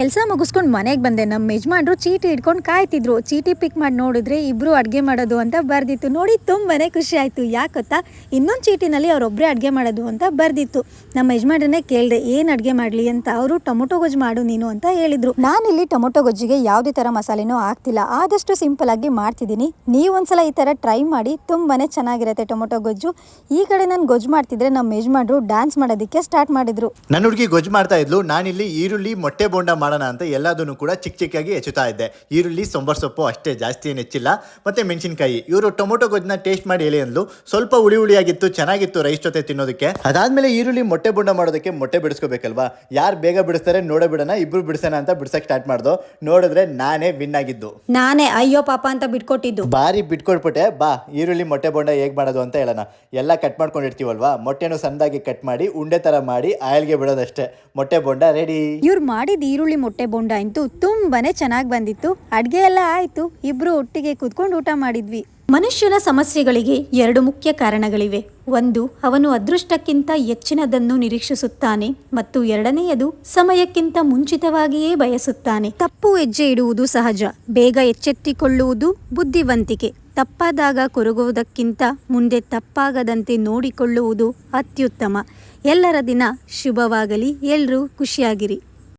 ಕೆಲಸ ಮುಗಿಸ್ಕೊಂಡು ಮನೆಗೆ ಬಂದೆ. ನಮ್ಮ ಯಜಮಾನ್ರು ಚೀಟಿ ಹಿಡ್ಕೊಂಡು ಕಾಯ್ತಿದ್ರು. ಚೀಟಿ ಪಿಕ್ ಮಾಡಿ ನೋಡಿದ್ರೆ ಇಬ್ರು ಅಡುಗೆ ಮಾಡೋದು ಅಂತ ಬರ್ದಿತ್ತು. ನೋಡಿ ತುಂಬಾನೇ ಖುಷಿ ಆಯಿತು. ಯಾಕೊತ್ತಾ ಇನ್ನೊಂದು ಚೀಟಿನಲ್ಲಿ ಅವರೊಬ್ಬರೇ ಅಡುಗೆ ಮಾಡೋದು ಅಂತ ಬರ್ದಿತ್ತು. ನಮ್ಮ ಯಜಮಾನ್ರನ್ನೇ ಕೇಳಿದೆ, ಏನು ಅಡುಗೆ ಮಾಡಲಿ? ಅಂತ ಅವರು, ಟೊಮೊಟೊ ಗೊಜ್ಜು ಮಾಡು ನೀನು ಅಂತ ಹೇಳಿದ್ರು. ನಾನಿಲ್ಲಿ ಟೊಮೊಟೊ ಗೊಜ್ಜಿಗೆ ಯಾವುದೇ ಥರ ಮಸಾಲೆನೂ ಹಾಕ್ತಿಲ್ಲ. ಆದಷ್ಟು ಸಿಂಪಲ್ ಆಗಿ ಮಾಡ್ತಿದ್ದೀನಿ ನೀವು ಒಂದ್ಸಲ ಈ ಥರ ಟ್ರೈ ಮಾಡಿ, ತುಂಬಾನೇ ಚೆನ್ನಾಗಿರುತ್ತೆ ಟೊಮೊಟೊ ಗೊಜ್ಜು. ಈ ಕಡೆ ನಾನು ಗೊಜ್ಜು ಮಾಡ್ತಿದ್ರೆ ನಮ್ಮ ಯಜಮಾನ್ರು ಡ್ಯಾನ್ಸ್ ಮಾಡೋದಕ್ಕೆ ಸ್ಟಾರ್ಟ್ ಮಾಡಿದ್ರು. ನನ್ನ ಹುಡುಗಿ ಗೊಜ್ಜು ಮಾಡ್ತಾ ಇದ್ಲು. ನಾನಿಲ್ಲಿ ಈರುಳ್ಳಿ, ಮೊಟ್ಟೆ ಬೋಂಡ ಮಾಡೋಣ ಅಂತ ಎಲ್ಲದನ್ನು ಕೂಡ ಚಿಕ್ಕ ಚಿಕ್ಕಾಗಿ ಹೆಚ್ಚುತ್ತಾ ಇದ್ದೆ. ಈರುಳ್ಳಿ ಸೊಂಬರ್ ಸೊಪ್ಪು ಅಷ್ಟೇ ಜಾಸ್ತಿ ಏನು ಹೆಚ್ಚಿಲ್ಲ. ಮತ್ತೆ ಮೆಣಸಿನಕಾಯಿ. ಇವರು ಟೊಮೊಟೊ ಗೊಜ್ಜನ್ನ ಟೇಸ್ಟ್ ಮಾಡಿ ಹೇಳಿ ಅಂದ್ಲು. ಸ್ವಲ್ಪ ಹುಳಿ ಹುಳಿಯಾಗಿತ್ತು ಚೆನ್ನಾಗಿತ್ತು ರೈಸ್ ಜೊತೆ ತಿನ್ನೋದಕ್ಕೆ. ಅದಾದಮೇಲೆ ಈರುಳ್ಳಿ ಮೊಟ್ಟೆ ಬುಂಡ ಮಾಡೋದಕ್ಕೆ ಮೊಟ್ಟೆ ಬಿಡಿಸ್ಕೋಬೇಕಲ್ವಾ? ಯಾರು ಬೇಗ ಬಿಡಿಸ್ತಾರೆ ನೋಡೇ ಬಿಡೋಣ ಇಬ್ರು ಬಿಡಿಸೋಣ ಅಂತ ಬಿಡಿಸೋಕೆ ಸ್ಟಾರ್ಟ್ ಮಾಡ್ದು. ನೋಡಿದ್ರೆ ನಾನೇ ವಿನ್ ಆಗಿದ್ದು. ನಾನೇ ಅಯ್ಯೋ ಪಾಪ ಅಂತ ಬಿಟ್ಕೊಟ್ಟಿದ್ದು. ಬಾರಿ ಬಿಟ್ಕೊಟ್ಬಿಟ್ಟೆ ಬಾ ಈರುಳ್ಳಿ ಮೊಟ್ಟೆ ಬೊಂಡ ಹೇಗೆ ಮಾಡೋದು ಅಂತ ಹೇಳೋಣ. ಎಲ್ಲ ಕಟ್ ಮಾಡ್ಕೊಂಡಿರ್ತೀವಲ್ವಾ? ಮೊಟ್ಟೆನೂ ಸಣ್ಣದಾಗಿ ಕಟ್ ಮಾಡಿ ಉಂಡೆ ತರ ಮಾಡಿ ಆಯಿಲ್ಗೆ ಬಿಡೋದಷ್ಟೇ. ಮೊಟ್ಟೆ ಬೊಂಡ ರೆಡಿ ಇವ್ರು ಮಾಡಿದ ಈರುಳ್ಳಿ ಮೊಟ್ಟೆ ಬೋಂಡ ಅಂತೂ ತುಂಬಾನೇ ಚೆನ್ನಾಗಿ ಬಂದಿತ್ತು. ಅಡ್ಗೆ ಎಲ್ಲ ಆಯ್ತು. ಇಬ್ರು ಒಟ್ಟಿಗೆ ಕುತ್ಕೊಂಡು ಊಟ ಮಾಡಿದ್ವಿ. ಮನುಷ್ಯನ ಸಮಸ್ಯೆಗಳಿಗೆ ಎರಡು ಮುಖ್ಯ ಕಾರಣಗಳಿವೆ. ಒಂದು, ಅವನು ಅದೃಷ್ಟಕ್ಕಿಂತ ಹೆಚ್ಚಿನದನ್ನು ನಿರೀಕ್ಷಿಸುತ್ತಾನೆ ಮತ್ತು ಎರಡನೆಯದು, ಸಮಯಕ್ಕಿಂತ ಮುಂಚಿತವಾಗಿಯೇ ಬಯಸುತ್ತಾನೆ. ತಪ್ಪು ಹೆಜ್ಜೆ ಇಡುವುದು ಸಹಜ. ಬೇಗ ಎಚ್ಚೆತ್ತಿಕೊಳ್ಳುವುದು ಬುದ್ಧಿವಂತಿಕೆ. ತಪ್ಪಾದಾಗ ಕೊರಗುವುದಕ್ಕಿಂತ ಮುಂದೆ ತಪ್ಪಾಗದಂತೆ ನೋಡಿಕೊಳ್ಳುವುದು ಅತ್ಯುತ್ತಮ. ಎಲ್ಲರ ದಿನ ಶುಭವಾಗಲಿ. ಎಲ್ಲರೂ ಖುಷಿಯಾಗಿರಿ.